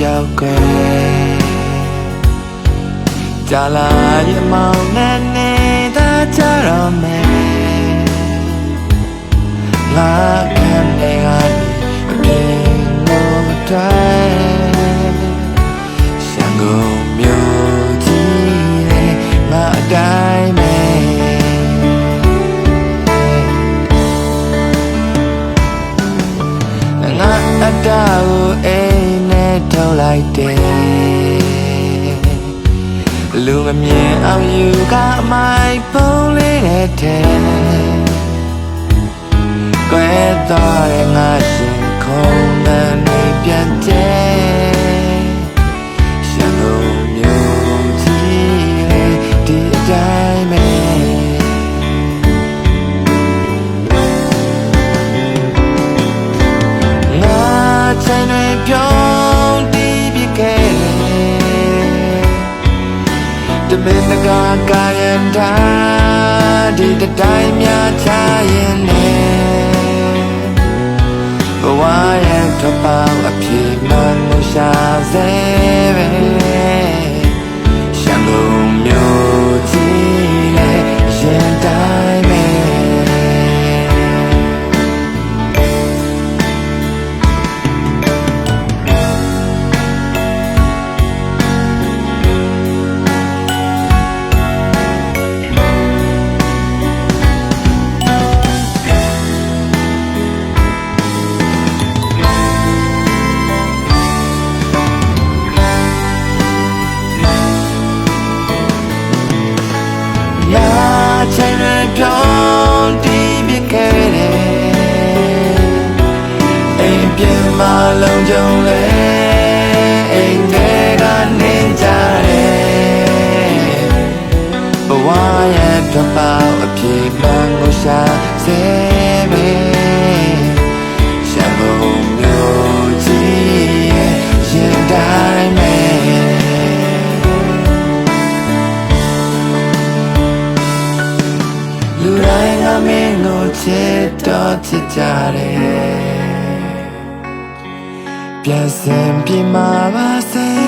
တော့ကွယ်ကြာလာရမောင်နဲ့နေတာကြတော့မယ်ငါခံနေကနေအပြေလို့တိုင်းရှန်ကုန်မြို့ကြီးနဲ့ငါအတိုင်းပဲငါအတားကိုအိမ် နဲ့ထုတ်လိုက်တယ်လူမမြင်အောင်ယူကအမိုက်ပုံးလေးတဲ့ထဲကွဲသွားတဲ့ငါ မင်တကာကာယံတာဒီတတိုင်းများချရင်နေဘဝရဲ့ထပောင်းအပြေမှန်လို့ရှာစေ မ်ပြင်မှာလုံခြုံလဲအိမ်ထဲကနေကြတယ်ဘဝရဲ့ထပောက်အပြေမှန်ကိုရှာစေပဲရှမ်းကုန်မျိုးကြီးရဲ့ရင်တိုင်းပဲလူတိုင်းကမင်းကိုချစ်တော်ချစ်ကြတယ် ပြန်စင်ပြမှာပါစိ